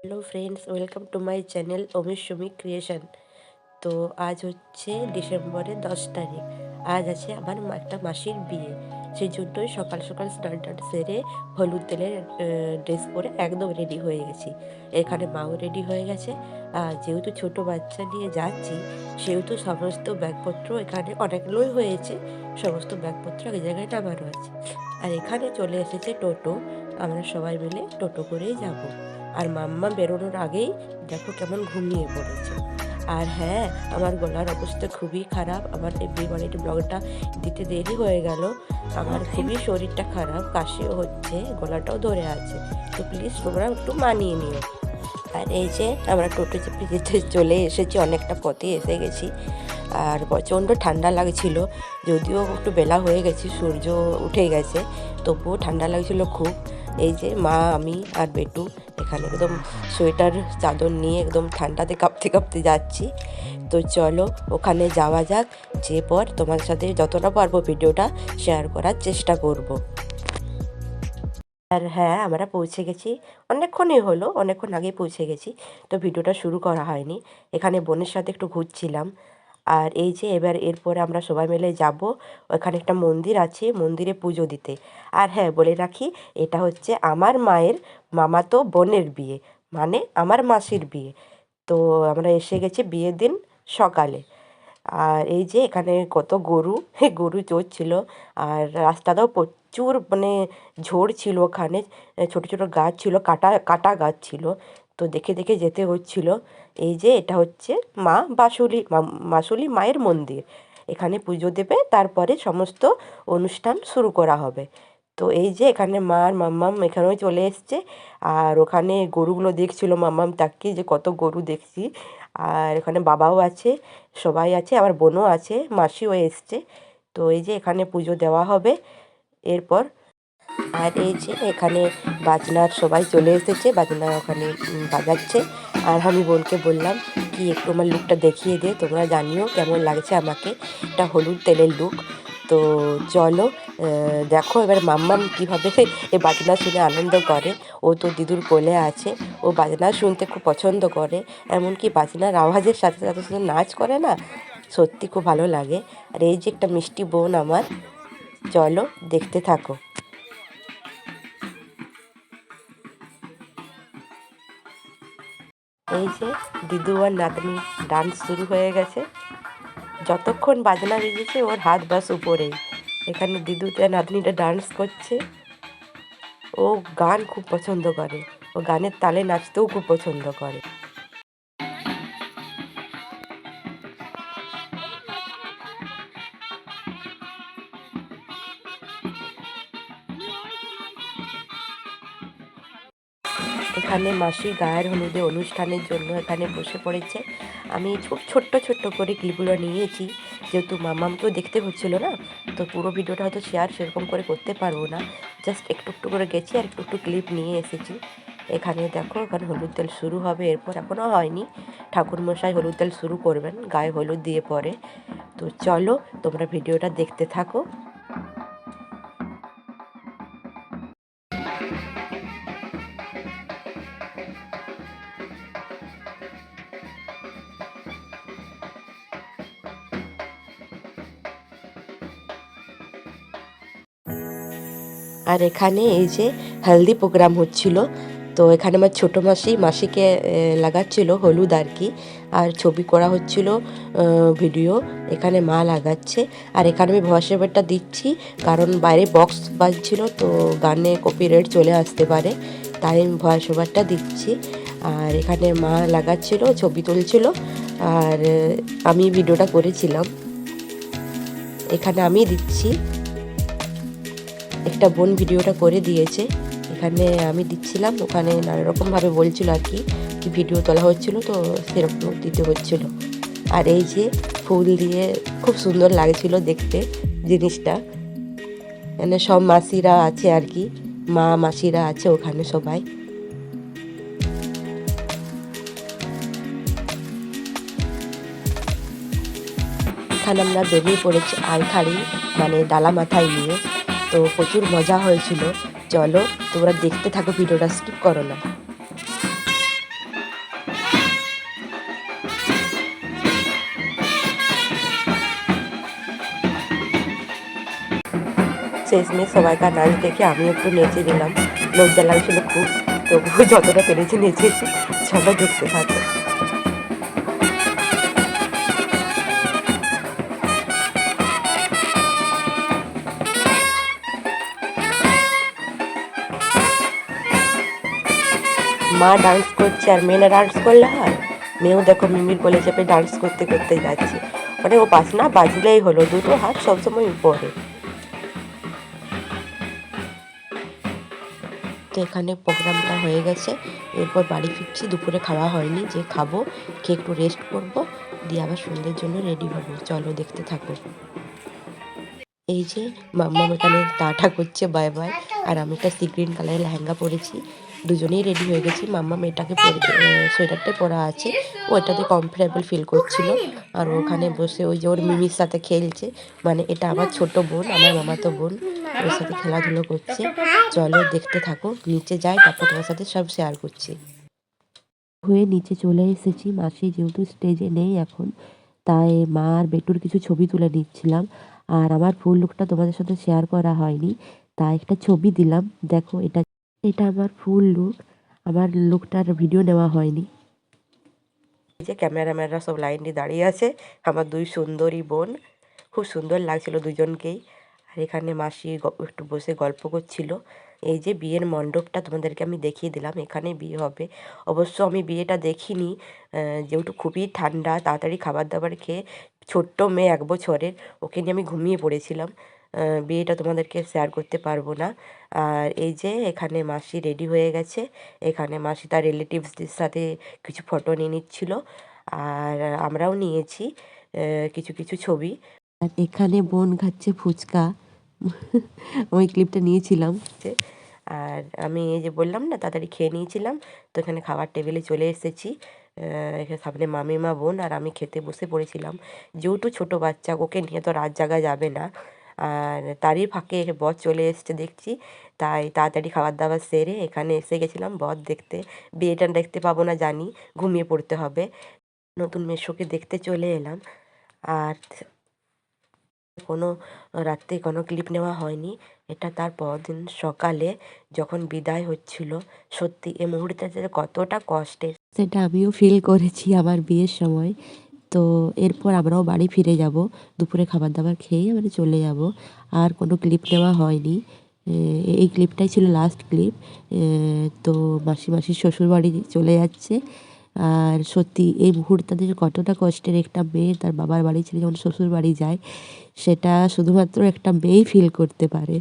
Hello friends welcome to my channel Amir Sumi creation তো আজ হচ্ছে ডিসেম্বরের দশ তারিখ। আজ আছে আমার একটা মাসির বিয়ে। সেই জন্যই সকাল সকাল স্নান টান সেরে হলুদ তেলের ড্রেস পরে একদম রেডি হয়ে গেছি। এখানে মাও রেডি হয়ে গেছে। আর যেহেতু ছোট বাচ্চা নিয়ে যাচ্ছি, সেহেতু সমস্ত ব্যাগপত্র এখানে অনেকগুলোই হয়েছে। সমস্ত ব্যাগপত্র এক জায়গায় নামানো আছে। আর এখানে চলে এসেছে টোটো। আমরা সবাই মিলে টোটো করেই যাব। আর মাম্মা বেরোনোর আগেই দেখো কেমন ঘুমিয়ে পড়েছে। আর হ্যাঁ আমার গলার অবস্থা খুবই খারাপ। আমার এই বিয়ে ব্লগটা দিতে দেরি হয়ে গেল। আমার খুবই শরীরটা খারাপ কাশিও হচ্ছে গলাটাও ধরে আছে। তো প্লিজ তোমরা একটু মানিয়ে নিও। আর এই যে আমরা টোটো চেপে যেতে চলে এসেছি অনেকটা পথে এসে গেছি। আর প্রচণ্ড ঠান্ডা লাগছিল যদিও একটু বেলা হয়ে গেছে সূর্য উঠে গেছে তবুও ঠান্ডা লাগছিল খুব। এই যে মা আমি আর বেটু এখানে একদম সোয়েটার, চাদর নিয়ে একদম ঠান্ডাতে কাঁপতে কাঁপতে যাচ্ছি। তো চলো ওখানে যাওয়া যাক, যে পর তোমার সাথে যতটা পারব ভিডিওটা শেয়ার করার চেষ্টা করব। আর হ্যাঁ আমরা পৌঁছে গেছি। অনেকক্ষণই হলো, অনেকক্ষণ আগে পৌঁছে গেছি। তো ভিডিওটা শুরু করা হয়নি। এখানে বোনের সাথে একটু ঘুরছিলাম। আর এই যে এবার এরপরে আমরা সবাই মিলে যাব ওখানে একটা মন্দির আছে, মন্দিরে পুজো দিতে। আর হ্যাঁ বলে রাখি, এটা হচ্ছে আমার মায়ের মামাতো বোনের বিয়ে মানে আমার মাসির বিয়ে। তো আমরা এসে গেছি বিয়ের দিন সকালে। আর এই যে এখানে কত গরু গরু চড়ছিল আর রাস্তাটাও প্রচুর মানে ঝোড় ছিল ওখানে, ছোটো ছোটো গাছ ছিল, কাটা কাটা গাছ ছিল। তো দেখে দেখে যেতে হচ্ছিল। এই যে এটা হচ্ছে মা বাসুলি মাসুলি মায়ের মন্দির। এখানে পুজো দেবে, তারপরে সমস্ত অনুষ্ঠান শুরু করা হবে। তো এই যে এখানে মা আর মাম্মাম এখানেও চলে এসছে। আর ওখানে গরুগুলো দেখছিল, মাম্মাম তাকিয়ে যে কত গরু দেখছি। আর এখানে বাবাও আছে, সবাই আছে, আমার বোনও আছে, মাসিও এসছে। তো এই যে এখানে পুজো দেওয়া হবে। এরপর আর এই যে এখানে বাজনার সবাই চলে এসেছে, বাজনা ওখানে বাজাচ্ছে। আর আমি বোনকে বললাম, কি একটু আমার লুকটা দেখিয়ে দে, তোমরা জানিও কেমন লাগছে আমাকে। এটা হলুদ তেলের লুক তো চলো দেখো এবার মাম্মাম কীভাবে এই বাজনা শুনে আনন্দ করে। ও তো দিদুর কোলে আছে, ও বাজনা শুনতে খুব পছন্দ করে। এমনকি বাজনার আওয়াজের সাথে সাথে সাথে নাচ করে না, সত্যি খুব ভালো লাগে। আর এই যে একটা মিষ্টি বোন আমার, চলো দেখতে থাকো। এই যে দিদু আর নাতনি ডান্স শুরু হয়ে গেছে। যতক্ষণ বাজনা বেজেছে ওর হাত বাস উপরেই এখানে দিদুতে নাতনিটা ডান্স করছে। ও গান খুব পছন্দ করে। ও গানের তালে নাচতেও খুব পছন্দ করে। এখানে মাসি গায়ের হলুদে অনুষ্ঠানের জন্য এখানে বসে পড়েছে। আমি খুব ছোট্ট ছোট্ট করে ক্লিপগুলো নিয়েছি। যেহেতু মামাম তো দেখতে হচ্ছিল না, তো পুরো ভিডিওটা হয়তো শেয়ার সেরকম করে করতে পারব না। জাস্ট একটু একটু করে গেছি আর একটু একটু ক্লিপ নিয়ে এসেছি। এখানে দেখো, এখানে হলুদ তেল শুরু হবে, এরপর এখনও হয়নি। ঠাকুরমশাই হলুদ তেল শুরু করবেন, গায়ে হলুদ দিয়ে পরে। তো চলো, তোমরা ভিডিওটা দেখতে থাকো। আর এখানে এই যে হেলদি প্রোগ্রাম হচ্ছিল। তো এখানে আমার ছোটো মাসি, মাসিকে লাগাচ্ছিল হলুদ আর কি। আর ছবি করা হচ্ছিল ভিডিও এখানে মা লাগাচ্ছে। আর এখানে আমি ভয়েস ওভারটা দিচ্ছি, কারণ বাইরে বক্স বাজছিল, তো গানে কপি কপিরাইট চলে আসতে পারে, তাই আমি ভয়েস ওভারটা দিচ্ছি। আর এখানে মা লাগাচ্ছিল, ছবি তুলছিল, আর আমি ভিডিওটা করেছিলাম। এখানে আমি দিচ্ছি। একটা বোন ভিডিওটা করে দিয়েছে। এখানে আমি দিচ্ছিলাম, ওখানে নানা রকমভাবে বলছিল আর কি ভিডিও তোলা হচ্ছিল, তো সেরকম দিতে হচ্ছিল। আর এই যে ফুল দিয়ে খুব সুন্দর লাগছিল দেখতে জিনিসটা। মানে সব মাসিরা আছে আর কি, মা মাসিরা আছে ওখানে সবাই। এখানে আমরা বেরিয়ে পড়েছি আলখাড়ি মানে ডালা মাথায় নিয়ে। তো প্রচুর মজা হয়েছিল। চলো, তোমরা দেখতে থাকো, ভিডিওটা স্কিপ করো না। শেষমেশ সবাইকার নাচ দেখে আমি একটু নেচে দিলাম লজ্জা লাগছিল খুব তবু যতটা পেরেছি নেচেছি সবাই দেখতে থাকো। মা ডান্স করছে আর মেয়েরা ডান্স করলে হয়? মেয়েও দেখো মিমির কোলে চেপে ডান্স করতে করতে যাচ্ছে। মানে ও পাশ না, বাজলেই হলো। দুটো হাত সবসময় উপরে। তো এখানে প্রোগ্রামটা হয়ে গেছে। এরপর বাড়ি ফিরছি, দুপুরে খাওয়া হয়নি। যে খাব, খেয়ে একটু রেস্ট করব। দিয়ে আবার সন্ধ্যের জন্য রেডি হব। চলো দেখতে থাকো। এই যে মাম্মাম এখানে টাটা করছে, বাই বাই। আর আমি একটা সি গ্রিন কালারের লেহেঙ্গা পরেছি। দুজনেই রেডি হয়ে গেছি। মাম্মা মেয়েটাকে পরে সোয়েটারটাই পরা আছে। ও এটাতে কমফোর্টেবল ফিল করছিল। আর ওখানে বসে ওই যে ওর মিমির সাথে খেলছে। মানে এটা আমার ছোট বোন, আমার মামাতো বোন। ওর সাথে খেলাধুলো করছে। চলো দেখতে থাকো, নিচে যাই, তারপর তোমার সাথে সব শেয়ার করছি। হয়ে নিচে চলে এসেছি। মাসি যেহেতু স্টেজে নেই এখন, তাই মা আর বেটুর কিছু ছবি তুলে নিচ্ছিলাম। আর আমার ফুল লুকটা তোমাদের সাথে শেয়ার করা হয়নি। তাই একটা ছবি দিলাম। দেখো এটা এটা আমার ফুল লুক আমার লুকটার ভিডিও নেওয়া হয়নি। যে ক্যামেরাম্যানরা সব লাইন দিয়ে দাঁড়িয়ে আছে, আমার দুই সুন্দরী বোন, খুব সুন্দর লাগছিল দুজনকেই। আর এখানে মাসি একটু বসে গল্প করছিল। এই যে বিয়ের মণ্ডপটা তোমাদেরকে আমি দেখিয়ে দিলাম, এখানে বিয়ে হবে। অবশ্য আমি বিয়েটা দেখিনি যেহেতু খুবই ঠান্ডা, তাড়াতাড়ি খাবার দাবার খেয়ে, ছোট্ট মেয়ে এক বছরের, ওকে নিয়ে আমি ঘুমিয়ে পড়েছিলাম। বিয়েটা তোমাদেরকে শেয়ার করতে পারব না। আর এই যে, এখানে মাসি রেডি হয়ে গেছে। এখানে মাসি তার রিলেটিভসদের সাথে কিছু ফটো নিয়ে নিচ্ছিল। আর আমরাও নিয়েছি কিছু কিছু ছবি। আর এখানে বোন খাচ্ছে ফুচকা। ওই ক্লিপটা নিয়েছিলাম। আর আমি এই যে বললাম না, তাড়াতাড়ি খেয়ে নিয়েছিলাম। তো এখানে খাবার টেবিলে চলে এসেছি। এখানে সামনে মামিমা বোন আর আমি খেতে বসে পড়েছিলাম। যেহেতু ছোটো বাচ্চা, ওকে নিয়ে তো রাত জাগা যাবে না। আর তারই ফাঁকে বর চলে এসছে দেখছি। তাই তাড়াতাড়ি খাবার দাবার সেরে এখানে এসে গেছিলাম বর দেখতে। বিয়েটা দেখতে পাবো না জানি, ঘুমিয়ে পড়তে হবে। নতুন মেশোকে দেখতে চলে এলাম। আর কোনো রাত্রে কোনো ক্লিপ নেওয়া হয়নি। এটা তার পরদিন সকালে যখন বিদায় হচ্ছিল। সত্যি এই মুহূর্তে কতটা কষ্টের সেটা আমিও ফিল করেছি আমার বিয়ের সময়। তো এরপর আমরাও বাড়ি ফিরে যাব, দুপুরে খাবার দাবার খেয়ে আমরা চলে যাব। আর কোনো ক্লিপ নেওয়া হয়নি। এই ক্লিপটাই ছিল লাস্ট ক্লিপ তো মাসি মাসির শ্বশুরবাড়ি চলে যাচ্ছে। আর সত্যি এই মুহূর্তটা যে কতটা কষ্টের একটা মেয়ে তার বাবার বাড়ি ছেড়ে যখন শ্বশুর বাড়ি যায়, সেটা শুধুমাত্র একটা মেয়েই ফিল করতে পারে।